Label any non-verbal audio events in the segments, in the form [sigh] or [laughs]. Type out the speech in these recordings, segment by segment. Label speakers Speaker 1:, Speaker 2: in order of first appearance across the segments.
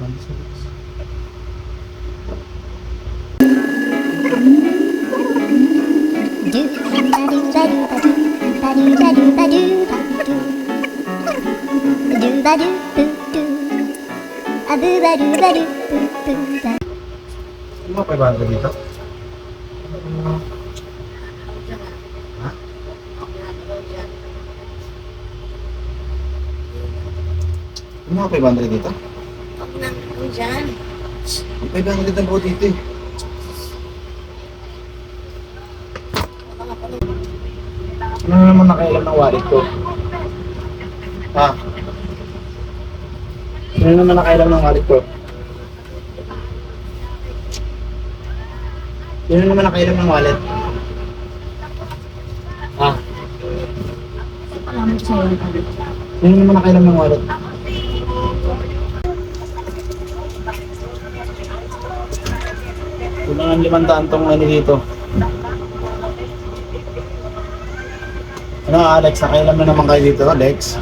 Speaker 1: Lex. Ano mga 500 dito? Ha? Ano mga 500 dito?
Speaker 2: Na dyan.
Speaker 1: Ang 500 na po dito eh. Ano naman nakailam ng wallet ko? Ha? Ano naman nakailam ng wallet ko? Sino naman nakailam ng wallet? Ha? Sino naman nakailam ng wallet? Ang limandaan tong ano dito. Ano Alex, nakailam na naman kayo dito, Alex?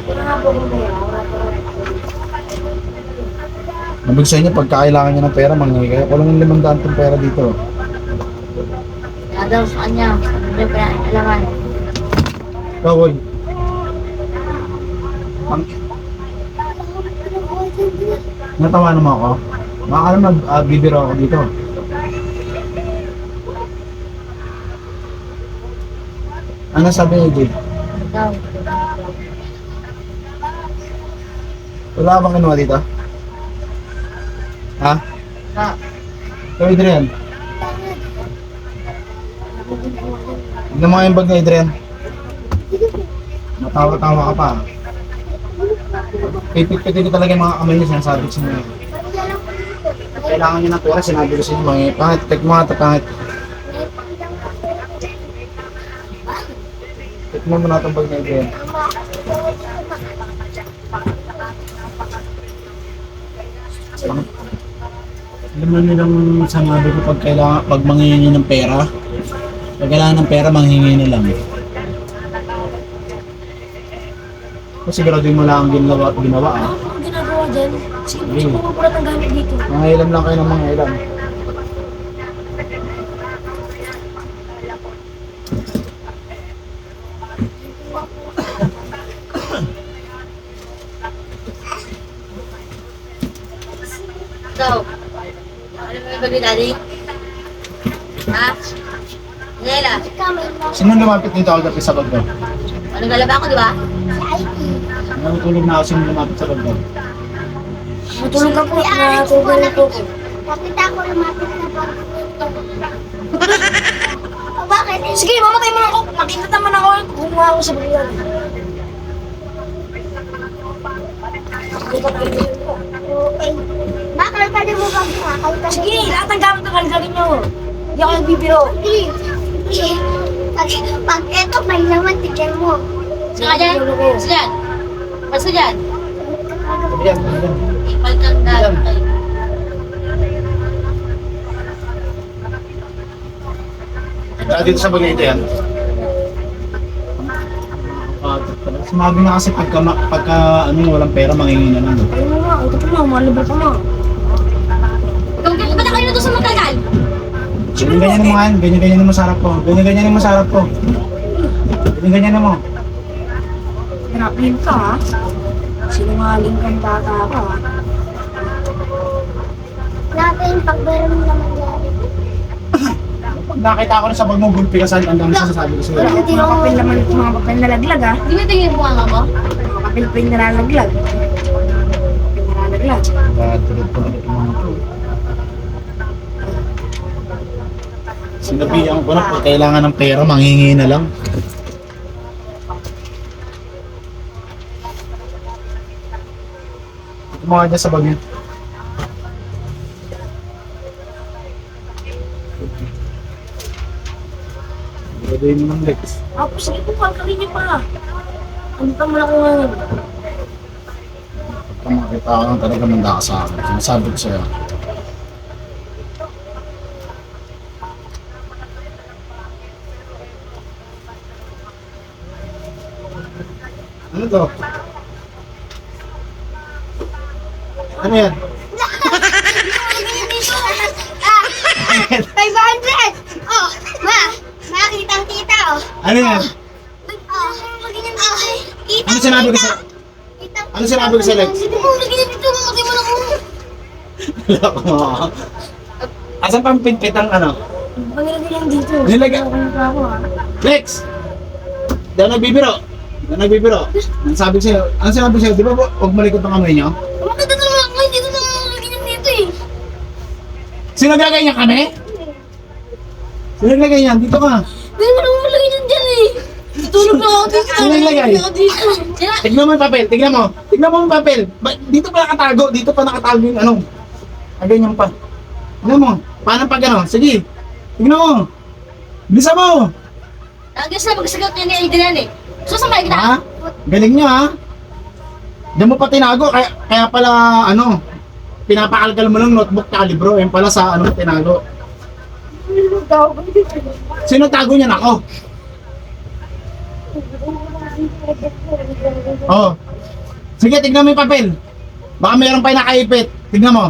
Speaker 1: Nabig sa inyo, pagka kailangan nyo ng pera, mangingi kayo. Kulang ang limandaan tong pera dito.
Speaker 2: Kaya daw sa kanya. Hindi pa alaman.
Speaker 1: Kawoy. Ang... Natawa naman ako. Baka alam mag uh, bibiro ako dito. Ano sabi niyo, Jade?
Speaker 2: Daw.
Speaker 1: Wala bang kinuha dito? Ha?
Speaker 2: Ha?
Speaker 1: Ikaw, Adrian. Tignan mo nga yung bag ni Adrian. Matawa-tawa ka pa. Pipit-pitin ko talaga yung mga kamay niya, sinasabi sa inyo. Kailangan niyo ng pera, sinabi ko sa inyo, mga tek mo nga Tikman mo na itong bag ni Adrian. Alam mo nilang sanabi ko pag kailangan, pag manghihingi ng pera, pag kailangan ng pera, manghingi na lang. Kasi siguraduhin mo lang ang ginawa, ginawa ah.
Speaker 2: Ano ginagawa dyan? Sino
Speaker 1: Ayun.
Speaker 2: sino pumupulat ng gamit dito?
Speaker 1: Mga ilam lang kayo ng mga ilam.
Speaker 2: Daw. Ano mo yung baby daddy? Ha? Nela.
Speaker 1: Sino lumapit dito ako dati sa bag ko?
Speaker 2: Ano galaba ako, di ba?
Speaker 1: Natutulog na ako sino lumapit sa bag ko.
Speaker 2: Matulog ka po. Natulog po ko.
Speaker 3: Kapit ako lumapit na po. O [laughs] bakit?
Speaker 2: Sige, mamatay mo na ako. Makita naman ako. Kumuha ako sa bayan.
Speaker 3: Bakit ka mo bang kumakal ka?
Speaker 2: Sige, lahat ng gamit ko kalagagin nyo. Hindi ako nagbibiro.
Speaker 3: Pag, pag eto may naman, tigil mo.
Speaker 2: Sige ka dyan. Sige dyan. Basta dyan.
Speaker 1: Sabi yan, sabi yan.
Speaker 2: Ipal kang gamit. Ay.
Speaker 1: Kaya dito sa bag na yan. Ah, Sumabi na kasi pagka, pagka ano, walang pera, manghingi na lang.
Speaker 2: Ayun nga. Ito pa mo. Malibal pa mo. Ikaw, ba't na kayo na to sa magkagal?
Speaker 1: Ganyan-ganyan mo nga yan, ganyan-ganyan mo sa harap ko. Ganyan-ganyan mo sa harap ko. Ganyan-ganyan mo.
Speaker 2: Hanapin ka ha. Sinungaling kang bata ka ha.
Speaker 3: Natin, pagbero mo naman yan. [laughs]
Speaker 1: Pag nakita ko na sa bag mo, gulpi ka sa hanggang sa sasabi ko sa'yo.
Speaker 2: Wala mga papel naman mga papel na laglag ha. Di ba tingin mo nga mo? Mga papel pa yung nalalaglag. Papel nalalaglag.
Speaker 1: Bad trip ko ulit yung mga to. Sinabihan ko na pag kailangan ng pera, manghingi na lang. Ito mga dyan sa bag Pwede mo ng Lex.
Speaker 2: Ako, sige po, kalkalin niyo pa. Ano pa mo lang ko ngayon?
Speaker 1: Pagka makita ko lang talaga manda ka sa akin. Sinasabi ko sa'yo. Ano to? Ano yan? Bakit?
Speaker 3: 500! Oh, ma! Makitang kita, oh.
Speaker 1: Ano yan? Ano sinabi ko sa... Ano sinabi ko sa Lex?
Speaker 3: Dito, na.
Speaker 1: Wala ko. Asan pang pinpit ang ano?
Speaker 2: Pangilagay lang dito. Ah.
Speaker 1: Lex! Ako nagbibiro. Ako nagbibiro. Ano sabi ko sa'yo? Ano sinabi ko sa'yo? Di ba huwag malikot ang kamay niyo?
Speaker 3: Bakit ito naman ako? Hindi ko naman magiging dito, eh.
Speaker 1: Sino naglagay niya kami? Sino naglagay niyan? Dito ka.
Speaker 3: Hindi mo naman malagay dyan dyan, eh. Na? Ako dito. Sina?
Speaker 1: Tignan mo yung papel. Tignan mo. Tignan mo yung papel. Ba- dito pa nakatago. Dito pa nakatago yung ano. Ah, ganyan pa. Tignan mo. Paano pag ano? Sige. Tignan mo. Bilisan mo.
Speaker 3: Agad sila magsagot niya ni Aidan eh. Susama kita.
Speaker 1: Ha? Galing niya ha. Diyan mo pa tinago. Kaya, kaya pala ano. Pinapakalkal mo lang notebook ka libro. Yan pala sa ano tinago. Sino tago niyan ako? Oh. Sige, tignan mo yung papel. Baka mayroon pa yung nakaipit. Tignan mo.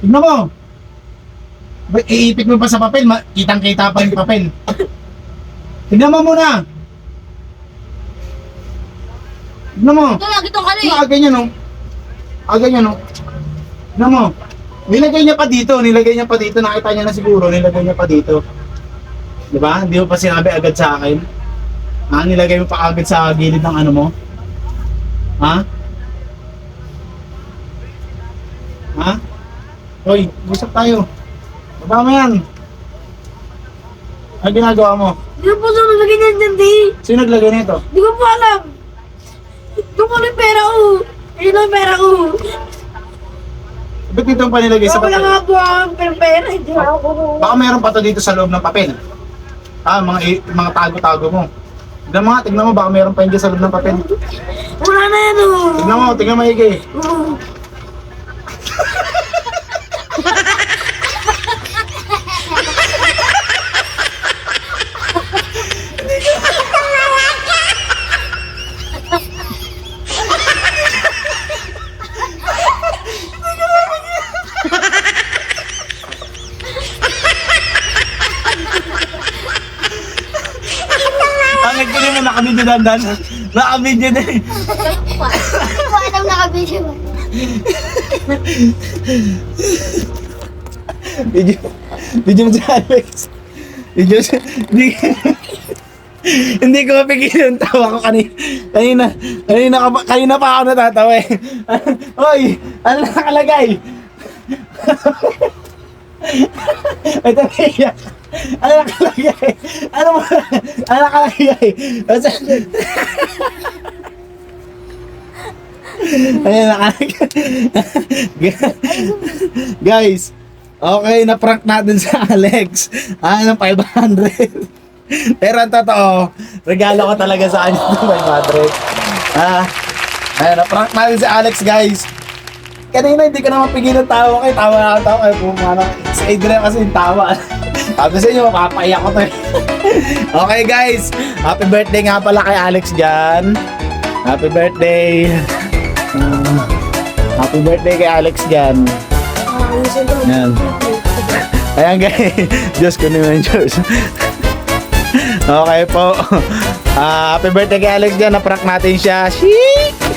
Speaker 1: Tignan mo. Ba, iipit mo pa sa papel, ma- kitang-kita pa yung papel. Tignan mo muna. Tignan mo.
Speaker 3: Ito lagi tong ano eh.
Speaker 1: Ah, ganyan no. Ah, ganyan no. Tignan mo. Nilagay niya pa dito, nilagay niya pa dito, nakita niya na siguro, nilagay niya pa dito. Di ba? Hindi mo pa sinabi agad sa akin. Ha? Nilagay mo pa agad sa gilid ng ano mo. Ha? Ha? Hoy, usap tayo. Baba mo yan. Ano ginagawa mo?
Speaker 2: Hindi ko po saan nalagay niyan dyan, di.
Speaker 1: Sino naglagay nito?
Speaker 2: Hindi ko po alam. Na yung pera ko. Ayun na yung pera ko.
Speaker 1: Ba't dito ang panilagay sa
Speaker 2: Wala
Speaker 1: papel?
Speaker 2: nga po ang pera. Hindi ako.
Speaker 1: Baka meron pa to dito sa loob ng papel. Ah, mga mga tago-tago mo. Tignan mo nga, tignan mo, baka meron pa dyan sa loob ng papel.
Speaker 2: Wala na yan oh.
Speaker 1: Tignan mo, tignan mo, Ige.
Speaker 2: Oo.
Speaker 1: Mo, nakabidyo dandan. Nakabidyo na.
Speaker 3: Hindi ko alam nakabidyo.
Speaker 1: Video, video mo si Alex. Video si... Hindi, hindi ko mapigilan yung tawa ko kanina. Kanina, kanina, ka kanina pa ako natatawa eh. Hoy, ano nakalagay? Ito iyak. Ano nakalagay? Ano mo? Ano nakalagay? Basta... Ano nakalagay? Guys, okay, na-prank natin sa Alex. Ah, ng 500. Pero ang totoo, regalo ko talaga sa kanya ng 500. Ah, ayun, na-prank natin si Alex, guys. Kanina hindi ko na mapigil ng tawa kay tawa na ako tawa kay pumana. Si Adrian kasi yung tawa. Sabi sa inyo, mapapaiyak ko to eh. [laughs] okay guys, happy birthday nga pala kay Alex dyan. Happy birthday. Ah, happy birthday kay Alex dyan. Yan. Ayan guys, Diyos ko naman Diyos. okay po. Ah, happy birthday kay Alex dyan. Na-prank natin siya. Sheek!